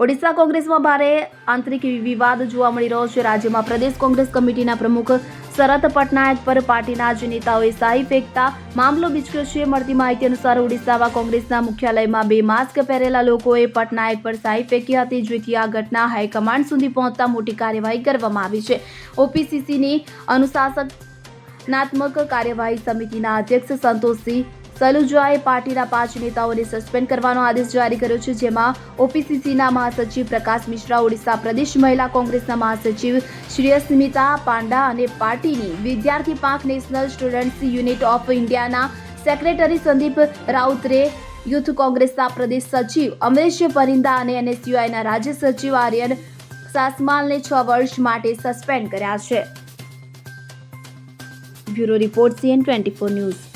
ઓડિશા કોંગ્રેસમાં ભારે આંતરિક વિવાદ જોવા મળી રહ્યો છે. રાજ્યમાં પ્રદેશ કોંગ્રેસ કમિટીના પ્રમુખ શરદ પટનાયક પર પાર્ટીના જ નેતાઓએ શાહી ફેંકતા મામલો બીચક્યો છે. મળતી માહિતી અનુસાર ઓડિશામાં કોંગ્રેસના મુખ્યાલયમાં બે માસ્ક પહેરેલા લોકોએ પટનાયક પર શાહી ફેંકી હતી, જેથી આ ઘટના હાઈકમાન્ડ સુધી પહોંચતા મોટી કાર્યવાહી કરવામાં આવી છે. ઓપીસીસીની અનુશાસનાત્મક કાર્યવાહી સમિતિના અધ્યક્ષ સંતોષસિંહ સલુજાએ પાર્ટીના પાંચ નેતાઓને સસ્પેન્ડ કરવાનો આદેશ જારી કર્યો છે, જેમાં ઓપીસીસીના મહાસચિવ પ્રકાશ મિશ્રા, ઓડિશા પ્રદેશ મહિલા કોંગ્રેસના મહાસચિવ શ્રેયસ્મિતા પાંડા અને પાર્ટીની વિદ્યાર્થી પાંખ નેશનલ સ્ટુડન્ટ્સ યુનિટ ઓફ ઇન્ડિયાના સેક્રેટરી સંદીપ રાઉતરે યુથ કોંગ્રેસના પ્રદેશ સચિવ અમરેશ પરિંદા અને એનએસયુઆઈના રાજ્ય સચિવ આર્યન સાસમાલને છ વર્ષ માટે સસ્પેન્ડ કર્યા છે. Bureau report CN twenty four news.